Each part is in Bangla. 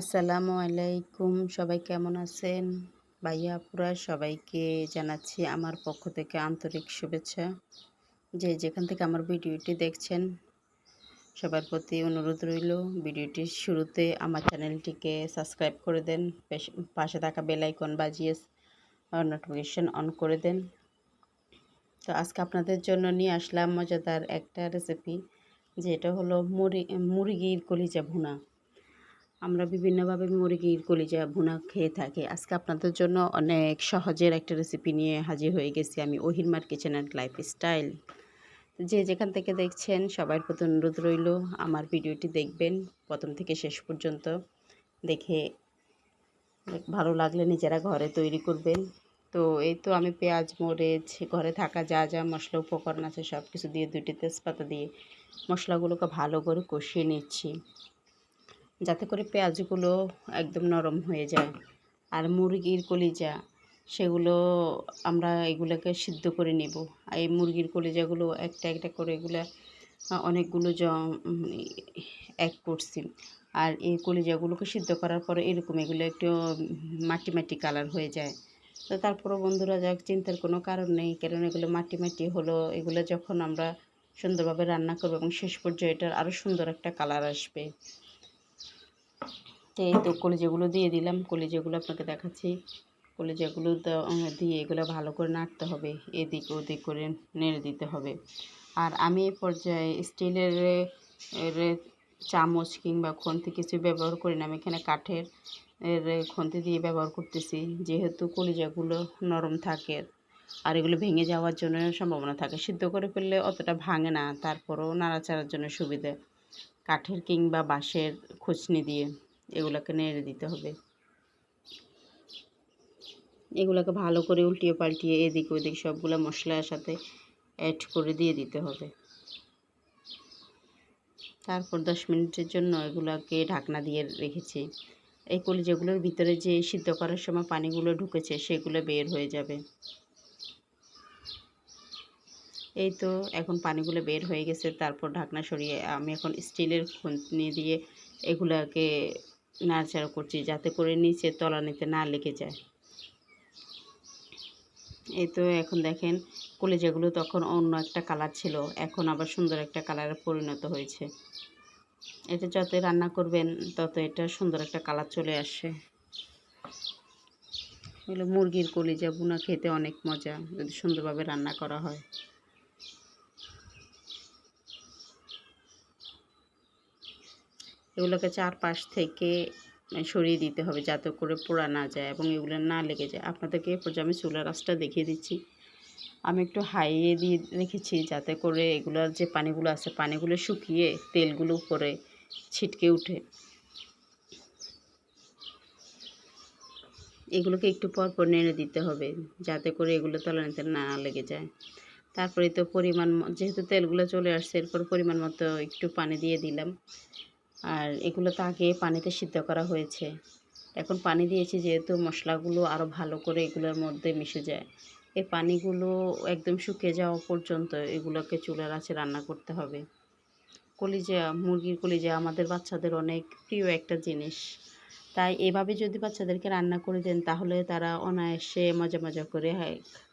আসসালামু আলাইকুম। সবাই কেমন আছেন? ভাইয়া, আপুরা, সবাইকে জানাচ্ছি আমার পক্ষ থেকে আন্তরিক শুভেচ্ছা। যে যেখান থেকে আমার ভিডিওটি দেখছেন, সবার প্রতি অনুরোধ রইল ভিডিওটির শুরুতে আমার চ্যানেলটিকে সাবস্ক্রাইব করে দেন, পাশে থাকা বেল আইকন বাজিয়ে নোটিফিকেশন অন করে দেন। তো আজকে আপনাদের জন্য নিয়ে আসলাম মজাদার একটা রেসিপি যেটা হলো মুরগি মুরগির কলিজা ভুনা। আমরা বিভিন্নভাবে মুরগির কলিজা, ভুনা খেয়ে থাকি। আজকে আপনাদের জন্য অনেক সহজের একটা রেসিপি নিয়ে হাজির হয়ে গেছি আমি ওহিরমার কিচেন অ্যান্ড লাইফ স্টাইল যে যেখান থেকে দেখছেন সবার প্রতি অনুরোধ রইল, আমার ভিডিওটি দেখবেন প্রথম থেকে শেষ পর্যন্ত। দেখে ভালো লাগলে নিজেরা ঘরে তৈরি করবেন। তো এই তো আমি পেঁয়াজ, মরিচ, ঘরে থাকা যা যা মশলা, উপকরণ আছে সব কিছু দিয়ে দুটি তেজপাতা দিয়ে মশলাগুলোকে ভালো করে কষিয়ে নিচ্ছি। যাতে করে পেঁয়াজগুলো একদম নরম হয়ে যায়। আর মুরগির কলিজা, সেগুলো আমরা এগুলোকে সিদ্ধ করে নেব। এই মুরগির কলিজাগুলো একটা একটা করে এগুলো অনেকগুলো জ এক করছি। আর এই কলিজাগুলোকে সিদ্ধ করার পরে এরকম এগুলো একটু মাটি মাটি কালার হয়ে যায়। তো তারপরও বন্ধুরা যাক, চিন্তার কোনো কারণ নেই। কারণ এগুলো মাটি মাটি হলো, এগুলো যখন আমরা সুন্দরভাবে রান্না করব এবং শেষ পর্যায়ে এটার আরও সুন্দর একটা কালার আসবে। তো এই তো কলিজাগুলো দিয়ে দিলাম। কলিজাগুলো আপনাকে দেখাচ্ছি। কলিজাগুলো দিয়ে এগুলো ভালো করে নাড়তে হবে। এদিক ওদিক করে নেড়ে দিতে হবে। আর আমি এই পর্যায়ে স্টিলের চামচ কিংবা খন্তি কিছু ব্যবহার করি না। আমি এখানে কাঠের, এর খন্তি দিয়ে ব্যবহার করতেছি। যেহেতু কলিজাগুলো নরম থাকে আর এগুলো ভেঙে যাওয়ার জন্য সম্ভাবনা থাকে। সিদ্ধ করে ফেললে অতটা ভাঙে না। তারপরেও নাড়াচাড়ার জন্য সুবিধা। কাঠের কিংবা বাঁশের খুচনি দিয়ে। এগুলোকে নেড়ে দিতে হবে। এগুলোকে ভালো করে উল্টিয়ে পাল্টিয়ে এদিক ওদিক সবগুলো মশলার সাথে অ্যাড করে দিয়ে দিতে হবে। তারপর দশ মিনিটের জন্য এগুলোকে ঢাকনা দিয়ে রেখেছি। এই কলিজাগুলোর ভিতরে যে সিদ্ধ করার সময় পানিগুলো ঢুকেছে সেগুলো বের হয়ে যাবে। এই তো এখন পানিগুলো বের হয়ে গেছে, তারপর ঢাকনা সরিয়ে আমি এখন স্টিলের খুন্তি দিয়ে এগুলাকে নাড়াচাড়া করছি যাতে করে নিচে তলানিতে না লেগে যায়। এই তো এখন দেখেন কলেজাগুলো তখন অন্য একটা কালার ছিল, এখন আবার সুন্দর একটা কালারে পরিণত হয়েছে। এটা যত রান্না করবেন তত এটা সুন্দর একটা কালার চলে আসে। এগুলো মুরগির কলিজা বুনা খেতে অনেক মজা, যদি সুন্দরভাবে রান্না করা হয়। এগুলোকে চারপাশ থেকে সরিয়ে দিতে হবে যাতে করে পোড়া না যায় এবং এগুলো না লেগে যায়। আপনাদেরকে পর্যায়ে আমি চুলার রাসটা দেখিয়ে দিচ্ছি। আমি একটু হাইয়ে দিয়ে রেখেছি যাতে করে এগুলোর যে পানিগুলো আছে, পানিগুলো শুকিয়ে তেলগুলো উপরে ছিটকে উঠে। এগুলোকে একটু পর পর নেড়ে দিতে হবে যাতে করে এগুলো তলানিতে না লেগে যায়। তারপরে তো পরিমাণ যেহেতু তেলগুলো চলে আসছে, এরপর পরিমাণ মতো একটু পানি দিয়ে দিলাম। আর এগুলো তো আগে পানিতে সিদ্ধ করা হয়েছে। এখন পানি দিয়েছি যেহেতু মশলাগুলো আরও ভালো করে এগুলোর মধ্যে মিশে যায়। এই পানিগুলো একদম শুকিয়ে যাওয়া পর্যন্ত এগুলোকে চুলার আছে রান্না করতে হবে। কলিজা, মুরগির কলিজা আমাদের বাচ্চাদের অনেক প্রিয় একটা জিনিস। তাই এভাবে যদি বাচ্চাদেরকে রান্না করে দেন তাহলে তারা অনায়াসে মজা মজা করে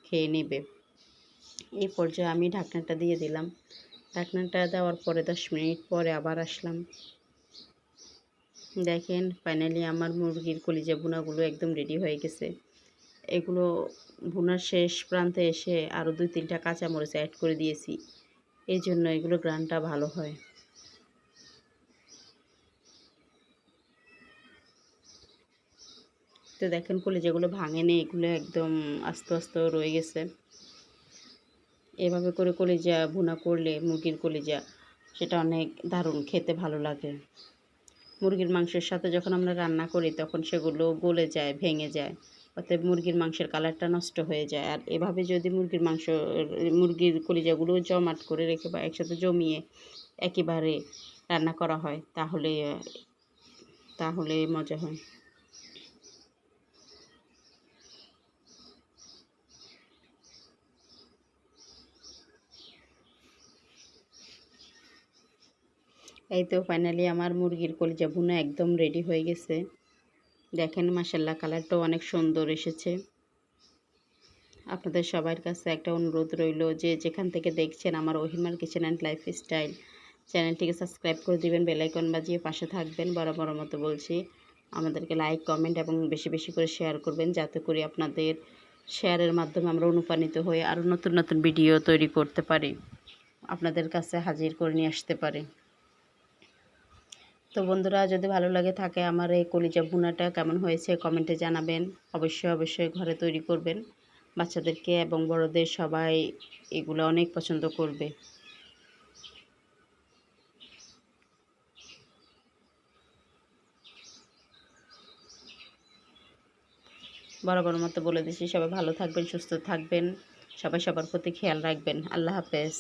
খেয়ে নেবে। এই পর্যায়ে আমি ঢাকনাটা দিয়ে দিলাম। ঢাকনাটা দেওয়ার পরে দশ মিনিট পরে আবার আসলাম। দেখেন ফাইনালি আমার মুরগির কলিজা ভুনাগুলো একদম রেডি হয়ে গেছে। এগুলো ভুনার শেষ প্রান্তে এসে আরও দুই তিনটা কাঁচামরিচ অ্যাড করে দিয়েছি। এই জন্য এগুলো গ্রানটা ভালো হয়। তো দেখেন, কলিজাগুলো ভাঙেনি এগুলো একদম আস্তে আস্তে রয়ে গেছে। এভাবে করে কলিজা ভুনা করলে মুরগির কলিজা, সেটা অনেক দারুণ খেতে ভালো লাগে। মুরগির মাংসের সাথে যখন আমরা রান্না করি, তখন সেগুলো গলে যায়, ভেঙে যায়। অতএব মুরগির মাংসের কালারটা নষ্ট হয়ে যায়। আর এভাবে যদি মুরগির মাংস, মুরগির কলিজাগুলো জমাট করে রেখে বা একসাথে জমিয়ে একেবারে রান্না করা হয়, তাহলে তাহলে মজা হয়। এই তো ফাইনালি আমার মুরগির কলিজা ভুনা একদম রেডি হয়ে গেছে। দেখেন মাসাল্লাহ কালারটাও অনেক সুন্দর এসেছে। আপনাদের সবার কাছে একটা অনুরোধ রইল যে যেখান থেকে দেখছেন আমার ওহিমার কিচেন অ্যান্ড লাইফ স্টাইল চ্যানেলটিকে সাবস্ক্রাইব করে দিবেন বেলাইকন বাজিয়ে পাশে থাকবেন, বরাবর মতো বলছি। আমাদেরকে লাইক কমেন্ট এবং বেশি বেশি করে শেয়ার করবেন যাতে করে আপনাদের শেয়ারের মাধ্যমে আমরা অনুপ্রাণিত হয়ে আরও নতুন নতুন ভিডিও তৈরি করতে পারি। আপনাদের কাছে হাজির করে নিয়ে আসতে পারি। তো বন্ধুরা, যদি ভালো লাগে থাকে আমার এই কলিজা ভুনাটা কেমন হয়েছে কমেন্টে জানাবেন। অবশ্যই অবশ্যই ঘরে তৈরি করবেন। বাচ্চাদেরকে এবং বড়দের সবাই এগুলো অনেক পছন্দ করবে। বরাবর মতো বলে দিচ্ছি, সবাই ভালো থাকবেন, সুস্থ থাকবেন। সবাই সবার প্রতি খেয়াল রাখবেন। আল্লাহ হাফেজ।